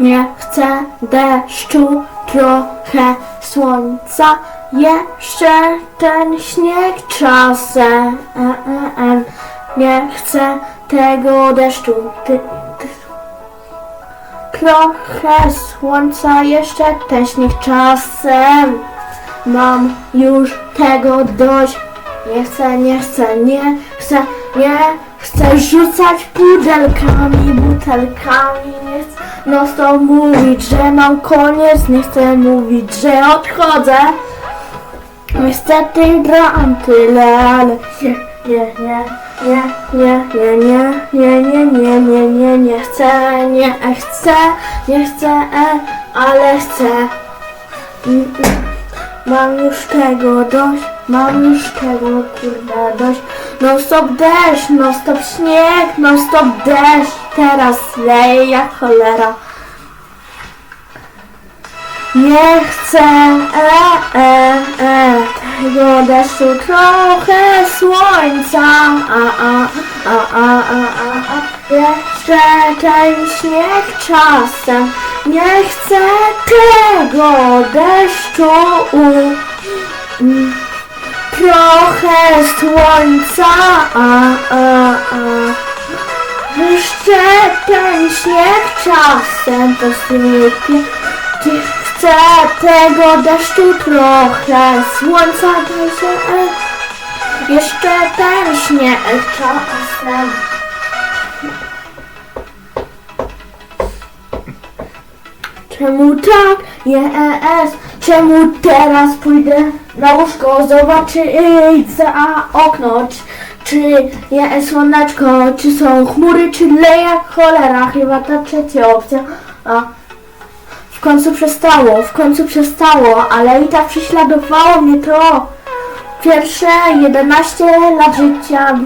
nie chcę deszczu, trochę słońca, jeszcze ten śnieg czasem. Nie chcę tego deszczu, ty, ty. trochę słońca, jeszcze ten śnieg czasem. Mam już tego dość. Nie chcę, nie chcę, nie chcę, nie chcę rzucać pudelkami, butelkami. Nie chcę no stop mówić, że mam koniec. Nie chcę mówić, że odchodzę. Niestety gram tyle, ale nie, nie, nie, nie, nie, nie, nie, nie, nie, nie, nie, nie chcę, nie chcę, nie chcę, e, ale chcę. Mm, mm. Mam już tego dość, mam już tego kurde dość. No stop deszcz, no stop śnieg, no stop deszcz, teraz leje jak cholera. Nie chcę e, e, e, tego deszczu, trochę słońca, a, a, a, a, a, a, a. jeszcze ten śnieg czasem. Nie chcę tego deszczu, mm, trochę słońca, a, a, a. Jeszcze ten śnieg czasem posypie. Chcę tego deszczu trochę słońca daj e. Jeszcze ten śnieg czasem. Czemu tak? Jest. Czemu teraz pójdę na łóżko zobaczyć za okno? Czy, czy jest słoneczko? Czy są chmury? Czy leje cholera? Chyba ta trzecia opcja. A w końcu przestało, w końcu przestało, ale i tak prześladowało mnie to. Pierwsze 11 lat życia.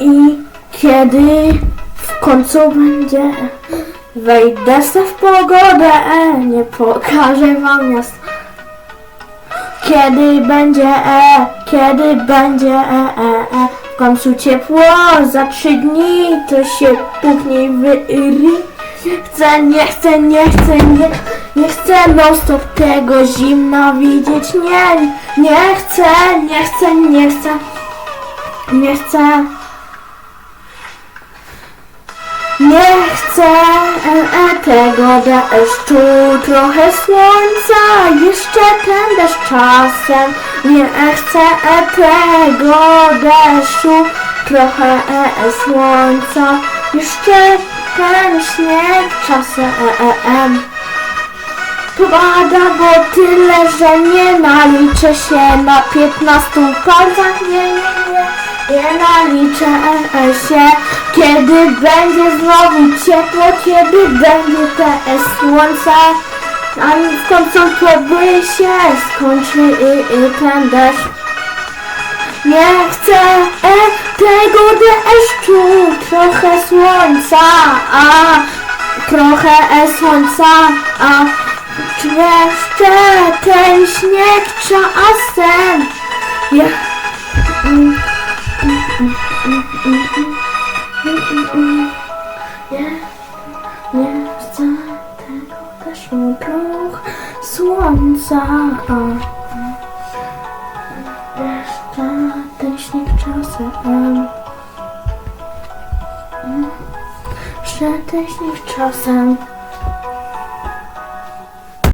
I kiedy w końcu będzie wejdę se w pogodę, e, nie pokażę wam miast. Kiedy będzie, e, kiedy będzie, e, e, e, w końcu ciepło, za trzy dni to się puchnie wyry. Chcę, nie chcę, nie chcę, nie, nie chcę non stop tego zimna widzieć, nie, nie chcę, nie chcę, nie chcę, nie chcę. Nie chcę e, e, tego deszczu, trochę słońca, jeszcze ten deszcz czasem. Nie chcę e, tego deszczu, trochę e, e, słońca, jeszcze ten śnieg czasem. E, e, em. Pada, bo tyle, że nie naliczę się na 15 palcach, nie, nie, nie. Nie naliczę e, się, kiedy będzie znowu ciepło, kiedy będzie te słońce, a w końcu kiedy się skończy i, i ten deszcz. Nie chcę e, tego deszczu, trochę słońca, a trochę e, słońca, a jeszcze ten śnieg czasem. Ja, mm, trochę słońca. Jeszcze ten śnieg czasem. Jeszcze ten śnieg czasem.